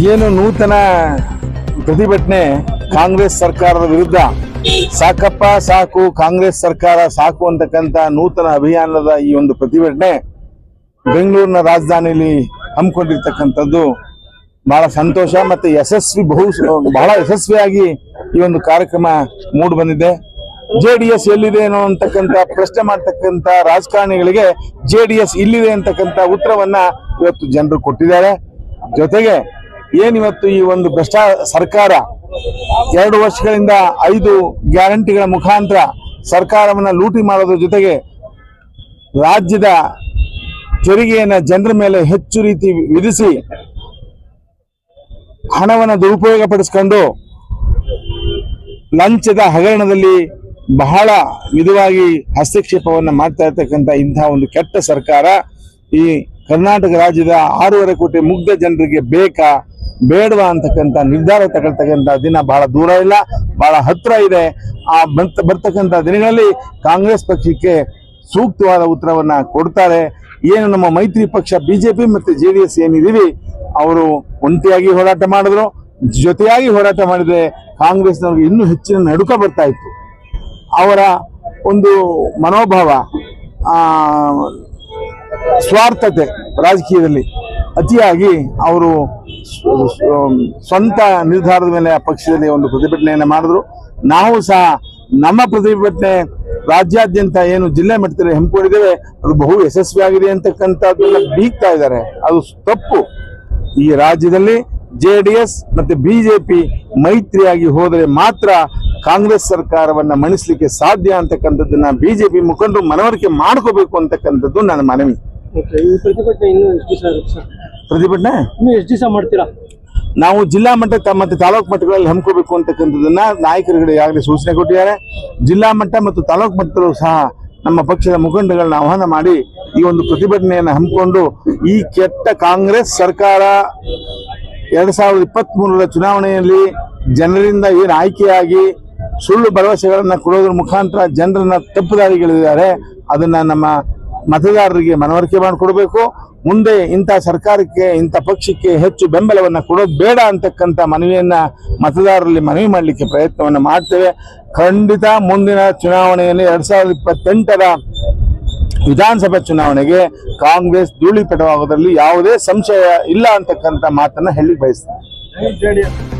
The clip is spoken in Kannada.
ಏನು ನೂತನ ಪ್ರತಿಭಟನೆ ಕಾಂಗ್ರೆಸ್ ಸರ್ಕಾರದ ವಿರುದ್ಧ? ಸಾಕಪ್ಪ ಸಾಕು, ಕಾಂಗ್ರೆಸ್ ಸರ್ಕಾರ ಸಾಕು ಅಂತಕ್ಕಂಥ ನೂತನ ಅಭಿಯಾನದ ಈ ಒಂದು ಪ್ರತಿಭಟನೆ ಬೆಂಗಳೂರಿನ ರಾಜಧಾನಿಯಲ್ಲಿ ಹಮ್ಮಿಕೊಂಡಿರ್ತಕ್ಕಂಥದ್ದು ಬಹಳ ಸಂತೋಷ ಮತ್ತೆ ಯಶಸ್ವಿ ಬಹು ಬಹಳ ಯಶಸ್ವಿಯಾಗಿ ಈ ಒಂದು ಕಾರ್ಯಕ್ರಮ ಮೂಡ್ ಬಂದಿದೆ. ಜೆ ಡಿ ಎಸ್ ಎಲ್ಲಿದೆ ಅನ್ನೋ ಅಂತಕ್ಕಂಥ ಪ್ರಶ್ನೆ ಮಾಡ್ತಕ್ಕಂಥ ರಾಜಕಾರಣಿಗಳಿಗೆ ಜೆ ಡಿ ಎಸ್ ಇಲ್ಲಿದೆ ಅಂತಕ್ಕಂಥ ಉತ್ತರವನ್ನ ಇವತ್ತು ಜನರು ಕೊಟ್ಟಿದ್ದಾರೆ. ಜೊತೆಗೆ ಏನಿವತ್ತು ಈ ಒಂದು ಭ್ರಷ್ಟ ಸರ್ಕಾರ? ಎರಡು ವರ್ಷಗಳಿಂದ ಐದು ಗ್ಯಾರಂಟಿಗಳ ಮುಖಾಂತರ ಸರ್ಕಾರವನ್ನ ಲೂಟಿ ಮಾಡೋದ್ರ ಜೊತೆಗೆ ರಾಜ್ಯದ ತೆರಿಗೆಯನ್ನ ಜನರ ಮೇಲೆ ಹೆಚ್ಚು ರೀತಿ ವಿಧಿಸಿ ಹಣವನ್ನು ದುರುಪಯೋಗ ಪಡಿಸ್ಕೊಂಡು ಲಂಚದ ಹಗರಣದಲ್ಲಿ ಬಹಳ ವಿಧವಾಗಿ ಹಸ್ತಕ್ಷೇಪವನ್ನು ಮಾಡ್ತಾ ಇರ್ತಕ್ಕಂಥ ಇಂತಹ ಒಂದು ಕೆಟ್ಟ ಸರ್ಕಾರ ಈ ಕರ್ನಾಟಕ ರಾಜ್ಯದ ಆರೂವರೆ ಕೋಟಿ ಮುಗ್ಧ ಜನರಿಗೆ ಬೇಕಾ? ಬೇಡವಾ ಅಂತಕ್ಕಂಥ ನಿರ್ಧಾರ ತಗೊಳ್ತಕ್ಕಂಥ ದಿನ ಬಹಳ ದೂರ ಇಲ್ಲ, ಬಹಳ ಹತ್ತಿರ ಇದೆ. ಆ ಬಂತ, ಬರ್ತಕ್ಕಂಥ ದಿನಗಳಲ್ಲಿ ಕಾಂಗ್ರೆಸ್ ಪಕ್ಷಕ್ಕೆ ಸೂಕ್ತವಾದ ಉತ್ತರವನ್ನು ಕೊಡ್ತಾರೆ. ಏನು ನಮ್ಮ ಮೈತ್ರಿ ಪಕ್ಷ, ಬಿಜೆಪಿ ಮತ್ತು ಜೆ ಡಿ ಎಸ್ ಏನಿದೀವಿ, ಅವರು ಒಂಟಿಯಾಗಿ ಹೋರಾಟ ಮಾಡಿದ್ರು. ಜೊತೆಯಾಗಿ ಹೋರಾಟ ಮಾಡಿದ್ರೆ ಕಾಂಗ್ರೆಸ್ನವ್ರಿಗೆ ಇನ್ನೂ ಹೆಚ್ಚಿನ ನಡುಕ ಬರ್ತಾ ಇತ್ತು. ಅವರ ಒಂದು ಮನೋಭಾವ ಸ್ವಾರ್ಥತೆ ರಾಜಕೀಯದಲ್ಲಿ ಅತಿಯಾಗಿ ಅವರು ಸ್ವ- ಸ್ವ- ಸ್ವಂತ ನಿರ್ಧಾರದ ಮೇಲೆ ಆ ಪಕ್ಷದಲ್ಲಿ ಒಂದು ಪ್ರತಿಭಟನೆಯನ್ನು ಮಾಡಿದ್ರು ನಾವು ಸಹ ನಮ್ಮ ಪ್ರತಿಭಟನೆ ರಾಜ್ಯಾದ್ಯಂತ ಏನು ಜಿಲ್ಲೆ ಮಟ್ಟದಲ್ಲಿ ಹಮ್ಮಿಕೊಂಡಿದ್ದೇವೆ ಅದು ಬಹು ಯಶಸ್ವಿಯಾಗಿದೆ ಅಂತಕ್ಕಂಥದ್ದನ್ನ ಬೀಗ್ತಾ ಇದ್ದಾರೆ ಅದು ತಪ್ಪು ಈ ರಾಜ್ಯದಲ್ಲಿ ಜೆ ಡಿ ಎಸ್ ಮತ್ತೆ ಬಿಜೆಪಿ ಮೈತ್ರಿಯಾಗಿ ಹೋದರೆ ಮಾತ್ರ ಕಾಂಗ್ರೆಸ್ ಸರ್ಕಾರವನ್ನ ಮಣಿಸಲಿಕ್ಕೆ ಸಾಧ್ಯ ಅಂತಕ್ಕಂಥದ್ದನ್ನ ಬಿಜೆಪಿ ಮುಖಂಡರು ಮನವರಿಕೆ ಮಾಡ್ಕೋಬೇಕು ಅಂತಕ್ಕಂಥದ್ದು ನನ್ನ ಮನವಿ ಈ ಪ್ರತಿಭಟನೆ ಇನ್ನೂ ಎಷ್ಟು ದಿವಸ ಆಗುತ್ತೆ ಸರ್? ಪ್ರತಿಭಟನೆ? ಇನ್ನೂ ಎಷ್ಟು ದಿವಸ ಮಾಡ್ತೀರಾ? ನಾವು ಜಿಲ್ಲಾ ಮಟ್ಟ ಮತ್ತು ತಾಲೂಕು ಮಟ್ಟಗಳಲ್ಲಿ ಹಮ್ಮಿಕೋಬೇಕು ಅಂತಕ್ಕಂಥದ್ದನ್ನ ನಾಯಕರುಗಳು ಈಗಾಗಲೇ ಸೂಚನೆ ಕೊಟ್ಟಿದ್ದಾರೆ. ಜಿಲ್ಲಾ ಮಟ್ಟ ಮತ್ತು ತಾಲೂಕು ಮಟ್ಟದಲ್ಲೂ ಸಹ ನಮ್ಮ ಪಕ್ಷದ ಮುಖಂಡಗಳನ್ನ ಆಹ್ವಾನ ಮಾಡಿ ಈ ಒಂದು ಪ್ರತಿಭಟನೆಯನ್ನು ಹಮ್ಮಿಕೊಂಡು ಈ ಕೆಟ್ಟ ಕಾಂಗ್ರೆಸ್ ಸರ್ಕಾರ ಎರಡ್ ಸಾವಿರದ ಇಪ್ಪತ್ತ್ ಮೂರರ ಚುನಾವಣೆಯಲ್ಲಿ ಜನರಿಂದ ಏನು ಆಯ್ಕೆಯಾಗಿ ಸುಳ್ಳು ಭರವಸೆಗಳನ್ನು ಕೊಡೋದ್ರ ಮುಖಾಂತರ ಜನರನ್ನ ತಪ್ಪು ದಾರಿಗಳಿದ್ದಾರೆ ಅದನ್ನ ನಮ್ಮ ಮತದಾರರಿಗೆ ಮನವರಿಕೆ ಮಾಡಿಕೊಡ್ಬೇಕು. ಮುಂದೆ ಇಂಥ ಸರ್ಕಾರಕ್ಕೆ, ಇಂಥ ಪಕ್ಷಕ್ಕೆ ಹೆಚ್ಚು ಬೆಂಬಲವನ್ನು ಕೊಡೋದು ಬೇಡ ಅಂತಕ್ಕಂಥ ಮನವಿಯನ್ನು ಮತದಾರರಲ್ಲಿ ಮನವಿ ಮಾಡಲಿಕ್ಕೆ ಪ್ರಯತ್ನವನ್ನು ಮಾಡ್ತೇವೆ. ಖಂಡಿತ ಮುಂದಿನ ಚುನಾವಣೆಯಲ್ಲಿ ಎರಡು ಸಾವಿರದ ಇಪ್ಪತ್ತೆಂಟರ ವಿಧಾನಸಭಾ ಚುನಾವಣೆಗೆ ಕಾಂಗ್ರೆಸ್ ಧೂಳಿಪಟವಾಗೋದ್ರಲ್ಲಿ ಯಾವುದೇ ಸಂಶಯ ಇಲ್ಲ ಅಂತಕ್ಕಂಥ ಮಾತನ್ನು ಹೇಳಿ ಬಯಸ್ತೇನೆ.